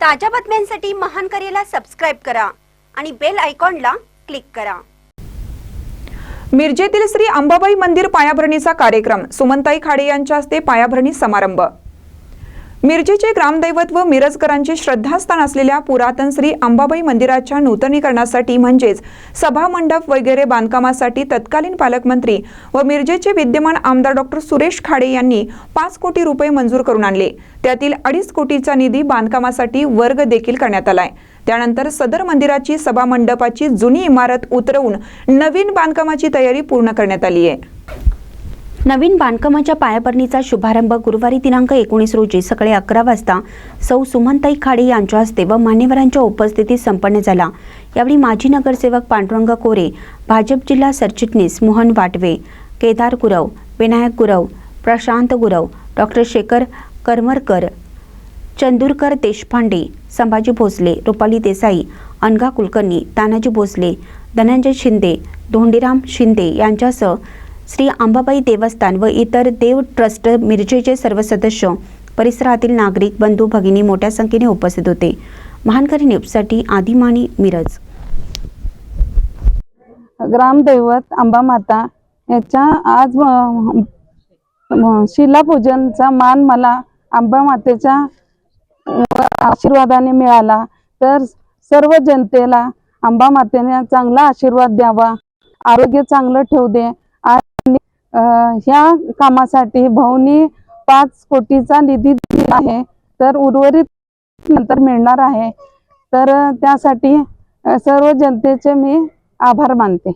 ताज्या बातम्यांसाठी महान करेला सबस्क्राईब करा आणि बेल आयकॉनला क्लिक करा. मिरजेतील श्री अंबाबाई मंदिर पायाभरणीचा कार्यक्रम. सुमनताई खाडे यांच्या हस्ते पायाभरणी समारंभ. मिरजेचे ग्रामदैवत व मिरजकरांचे श्रद्धास्थान असलेल्या पुरातन श्री अंबाबाई मंदिराच्या नूतनीकरणासाठी म्हणजेच सभा मंडप वगैरे बांधकामासाठी तत्कालीन पालकमंत्री व मिरजेचे विद्यमान आमदार डॉक्टर सुरेश खाडे यांनी पाच कोटी रुपये मंजूर करून आणले. त्यातील अडीच कोटीचा निधी बांधकामासाठी वर्ग देखील करण्यात आलाय. त्यानंतर सदर मंदिराची सभा मंडपाची जुनी इमारत उतरवून नवीन बांधकामाची तयारी पूर्ण करण्यात आली आहे. नवीन बांधकामाच्या पायाभरणीचा शुभारंभ गुरुवारी दिनांक एकोणीस रोजी सकाळी अकरा वाजता सौ सुमनताई खाडे यांच्या हस्ते व मान्यवरांच्या उपस्थितीत संपन्न झाला. यावेळी माजी नगरसेवक पांडुरंग कोरे भाजप जिल्हा सरचिटणीस मोहन वाटवे केदार गुरव विनायक गुरव प्रशांत गुरव डॉक्टर शेखर करमरकर चंदूरकर देशपांडे संभाजी भोसले रुपाली देसाई अनघा कुलकर्णी तानाजी भोसले धनंजय शिंदे धोंडीराम शिंदे यांच्यासह श्री आंबाबाई देवस्थान व इतर देव ट्रस्ट मिरजेचे सर्व सदस्य परिसरातील नागरिक बंधू भगिनी मोठ्या संख्येने उपस्थित होते. महानकरी न्यूजसाठी आदिमानी मिरज. ग्रामदैवत अंबामाता याच्या आज शिलापूजनचा मान मला आंबा मातेच्या आशीर्वादाने मिळाला. तर सर्व जनतेला अंबामातेने चांगला आशीर्वाद द्यावा. आरोग्य चांगलं ठेवू दे. ह्या कामासाठी भाऊनी पाच कोटीचा निधी दिला आहे. तर उर्वरित नंतर मिळणार आहे. तर त्यासाठी सर्व जनतेचे मी आभार मानते.